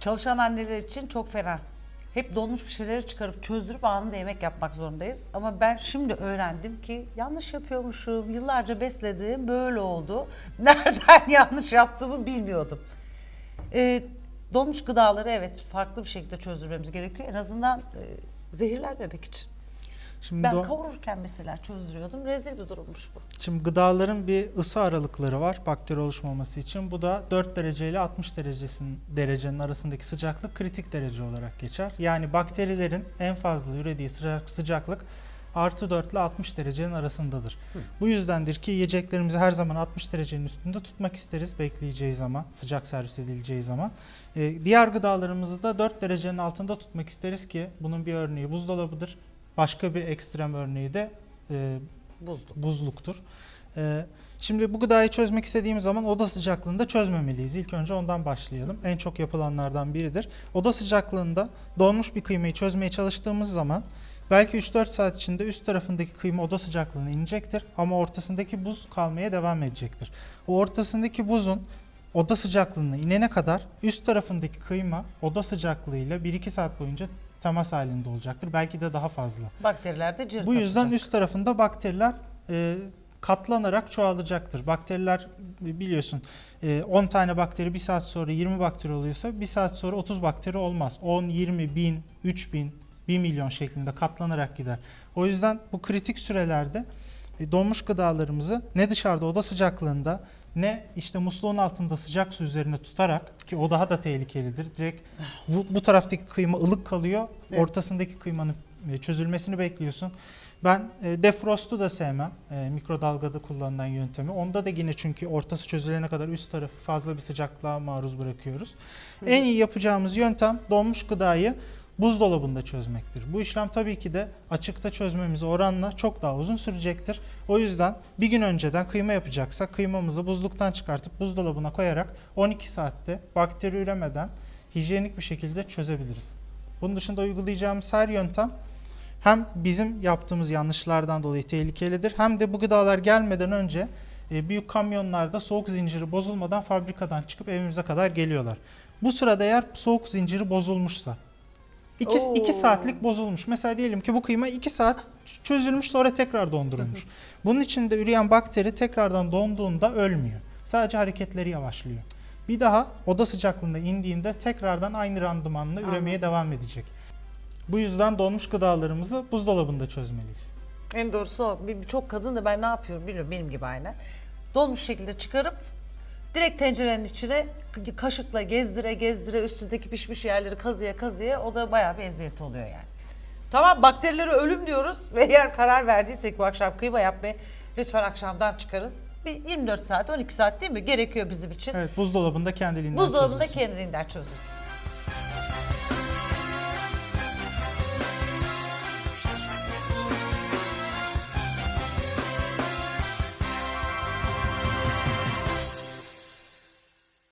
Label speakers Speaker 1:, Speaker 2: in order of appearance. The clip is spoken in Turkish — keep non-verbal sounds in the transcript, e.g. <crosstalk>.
Speaker 1: Çalışan anneler için çok fena. Hep donmuş bir şeyleri çıkarıp çözdürüp anında yemek yapmak zorundayız. Ama ben şimdi öğrendim ki yanlış yapıyormuşum. Yıllarca beslediğim böyle oldu. <laughs> Nereden yanlış yaptığımı bilmiyordum. Ee, donmuş gıdaları evet farklı bir şekilde çözdürmemiz gerekiyor. En azından e, zehirlenmemek için.
Speaker 2: Şimdi,
Speaker 1: Ben kavururken mesela çözdürüyordum. Rezil bir durummuş bu.
Speaker 2: şimdi gıdaların bir ısı aralıkları var bakteri oluşmaması için. Bu da 4 derece ile 60 derecesin, derecenin arasındaki sıcaklık kritik derece olarak geçer. Yani bakterilerin en fazla ürediği sıcak, sıcaklık artı 4 ile 60 derecenin arasındadır. Bu yüzdendir ki yiyeceklerimizi her zaman 60 derecenin üstünde tutmak isteriz bekleyeceği zaman, sıcak servis edileceği zaman. Ee, diğer gıdalarımızı da 4 derecenin altında tutmak isteriz ki bunun bir örneği buzdolabıdır. Başka bir ekstrem örneği de e,
Speaker 1: Buzlu.
Speaker 2: buzluktur. Ee, şimdi bu gıdayı çözmek istediğimiz zaman oda sıcaklığında çözmemeliyiz. İlk önce ondan başlayalım. En çok yapılanlardan biridir. Oda sıcaklığında donmuş bir kıymayı çözmeye çalıştığımız zaman belki 3-4 saat içinde üst tarafındaki kıyma oda sıcaklığına inecektir ama ortasındaki buz kalmaya devam edecektir. O ortasındaki buzun oda sıcaklığına inene kadar üst tarafındaki kıyma oda sıcaklığıyla 1-2 saat boyunca temas halinde olacaktır. Belki de daha fazla.
Speaker 1: Bakteriler de cırt
Speaker 2: Bu yüzden
Speaker 1: atacak.
Speaker 2: üst tarafında bakteriler e, katlanarak çoğalacaktır. Bakteriler e, biliyorsun e, 10 tane bakteri bir saat sonra 20 bakteri oluyorsa bir saat sonra 30 bakteri olmaz. 10, 20, 1000, 3000, 1 milyon şeklinde katlanarak gider. O yüzden bu kritik sürelerde e, donmuş gıdalarımızı ne dışarıda oda sıcaklığında ne işte musluğun altında sıcak su üzerine tutarak ki o daha da tehlikelidir. Direkt bu, bu taraftaki kıyma ılık kalıyor.
Speaker 1: Evet.
Speaker 2: Ortasındaki kıymanın e, çözülmesini bekliyorsun. Ben e, defrost'u da sevmem. E, mikrodalgada kullanılan yöntemi. Onda da yine çünkü ortası çözülene kadar üst tarafı fazla bir sıcaklığa maruz bırakıyoruz. En iyi yapacağımız yöntem donmuş gıdayı buzdolabında çözmektir. Bu işlem tabii ki de açıkta çözmemize oranla çok daha uzun sürecektir. O yüzden bir gün önceden kıyma yapacaksak kıymamızı buzluktan çıkartıp buzdolabına koyarak 12 saatte bakteri üremeden hijyenik bir şekilde çözebiliriz. Bunun dışında uygulayacağımız her yöntem hem bizim yaptığımız yanlışlardan dolayı tehlikelidir hem de bu gıdalar gelmeden önce e, büyük kamyonlarda soğuk zinciri bozulmadan fabrikadan çıkıp evimize kadar geliyorlar. Bu sırada eğer soğuk zinciri bozulmuşsa 2
Speaker 1: Oo.
Speaker 2: 2 saatlik bozulmuş. Mesela diyelim ki bu kıyma 2 saat çözülmüş sonra tekrar dondurulmuş. Bunun içinde üreyen bakteri tekrardan donduğunda ölmüyor. Sadece hareketleri yavaşlıyor. Bir daha oda sıcaklığında indiğinde tekrardan aynı randımanla üremeye devam edecek. Bu yüzden donmuş gıdalarımızı buzdolabında çözmeliyiz.
Speaker 1: En doğrusu o. Bir- Birçok kadın da ben ne yapıyorum biliyorum benim gibi aynı. Donmuş şekilde çıkarıp direkt tencerenin içine kaşıkla gezdire gezdire üstündeki pişmiş yerleri kazıya kazıya o da bayağı bir eziyet oluyor yani. Tamam bakterilere ölüm diyoruz ve eğer karar verdiysek bu akşam kıyma yapmaya lütfen akşamdan çıkarın. Bir 24 saat 12 saat değil mi gerekiyor bizim için.
Speaker 2: Evet buzdolabında kendiliğinden
Speaker 1: Buzdolabında
Speaker 2: çözülsün.
Speaker 1: kendiliğinden çözülsün.